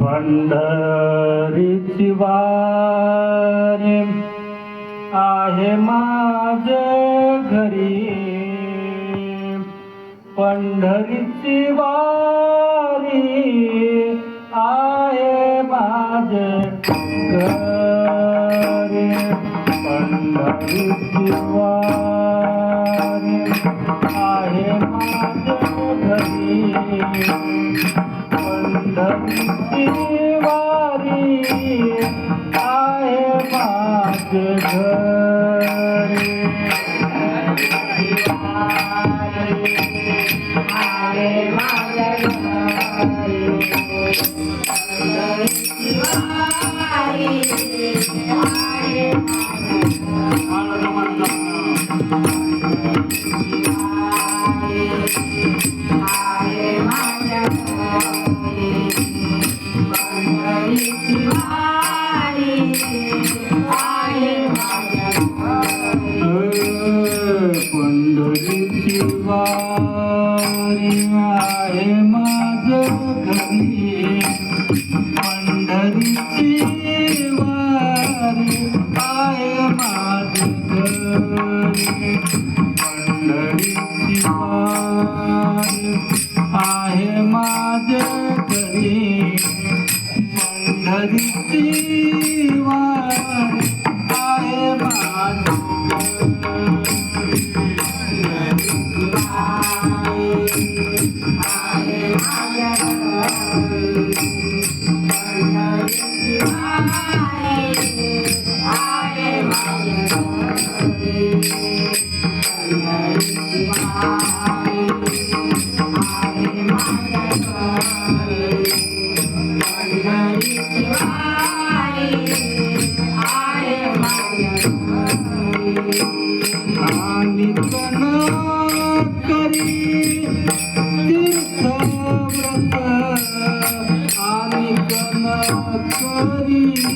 पंढरीची वारी आहे माझ घरी. पंढरीची वारी आहे माझ घरी. पंढरीची वारी आहे माझ घरी மன்னதித்தே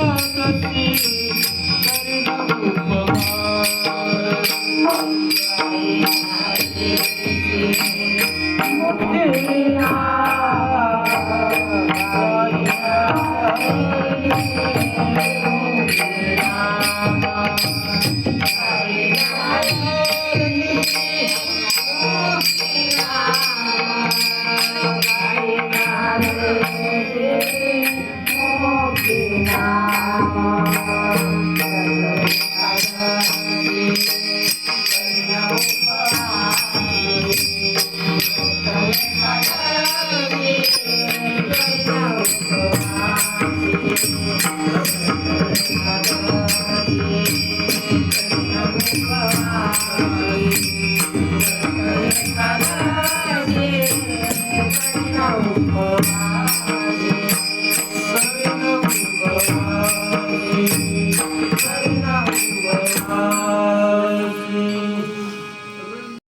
Thank you.